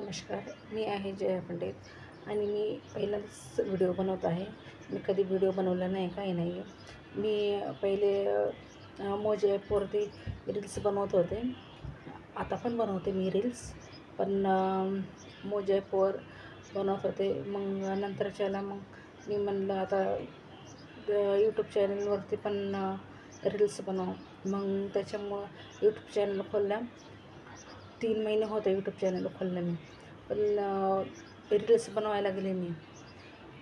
नमस्कार मी आहे जया पंडित आणि मी पहिल्यांदाच व्हिडिओ बनवत आहे. मी कधी व्हिडिओ बनवला नाही काही नाही. मी पहिले मोजे ॲपवरती रील्स बनवत होते. आता पण बनवते मी रील्स पण मोजे ॲपवर बनवत होते. मग नंतरच्याला मग मी म्हणलं आता यूट्यूब चॅनलवरती पण रील्स बनव. मग त्याच्यामुळं यूट्यूब चॅनल खोलल्या. तीन महिने होते यूट्यूब चॅनल खोललं मी. पण रील्स बनवायला गेले मी.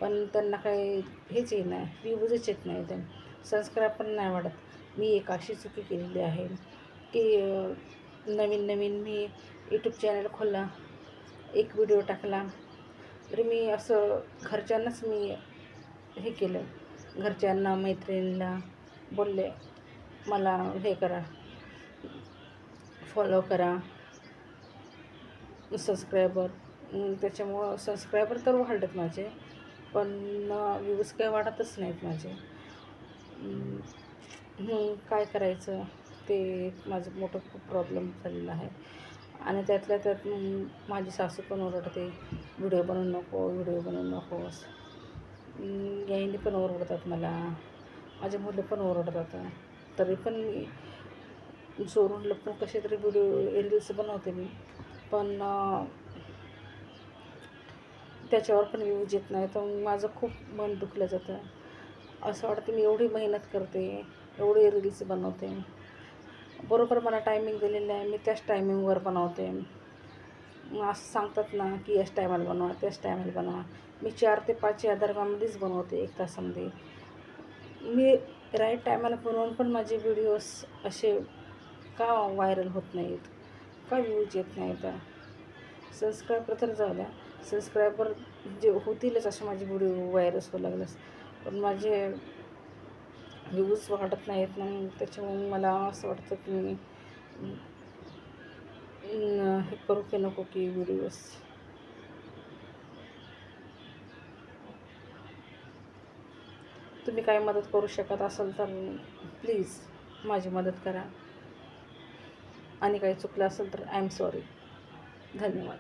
पण त्यांना काही हेच येत नाही. व्ह्यूजच येत नाही ते सबस्क्राईब पण नाही वाढत. मी एक अशी चुकी केलेली आहे की नवीन नवीन मी यूट्यूब चॅनल खोलला. एक व्हिडिओ टाकला. तरी मी असं घरच्यांनाच मी हे केलं. घरच्यांना मैत्रिणीला बोलले मला हे करा. फॉलो करा. सबस्क्रायबर त्याच्यामुळं सबस्क्रायबर तर वाढत माझे पण व्ह्यूज काही वाढतच नाहीत माझे. काय करायचं? ते माझं मोठं खूप प्रॉब्लेम झालेला आहे. आणि त्यातल्या त्यात माझी सासू पण ओरडते व्हिडिओ बनवू नको व्हिडिओ बनवू नकोस अं, याईने पण ओरडतात मला. माझे मुलं पण ओरडतात. तरी पण मी चोरून लपून कसे तरी व्हिडिओ रील्स बनवते मी. पण त्याच्यावर पण व्ह्यूज येत नाही तर माझं खूप मन दुखलं जातं. असं वाटतं मी एवढी मेहनत करते एवढे रील्स बनवते. बरोबर मला टायमिंग दिलेलं आहे मी त्याच टायमिंगवर बनवते. मग असं सांगतात ना की याच टायमाला बनवा त्याच टायमाला बनवा. मी चार ते पाच या दरम्यानमध्येच बनवते एक तासामध्ये. मी राईट टायमाला बनवून पण माझे व्हिडिओज असे का व्हायरल होत नाहीत? का व्ह्यूज येत नाहीत सबस्क्रायबर तर जाऊ द्या. सबस्क्रायबर जे होतीलच असे माझे व्हिडिओ व्हायरस होऊ लागलेस पण माझे व्ह्यूज वाढत नाहीत मग त्याच्यामुळे मला असं वाटतं की मी हे करू की नको की व्हिडिओज तुम्ही काही मदत करू शकत असाल तर प्लीज माझी मदत करा. आणि काही चुकलं असेल तर आय एम सॉरी. धन्यवाद.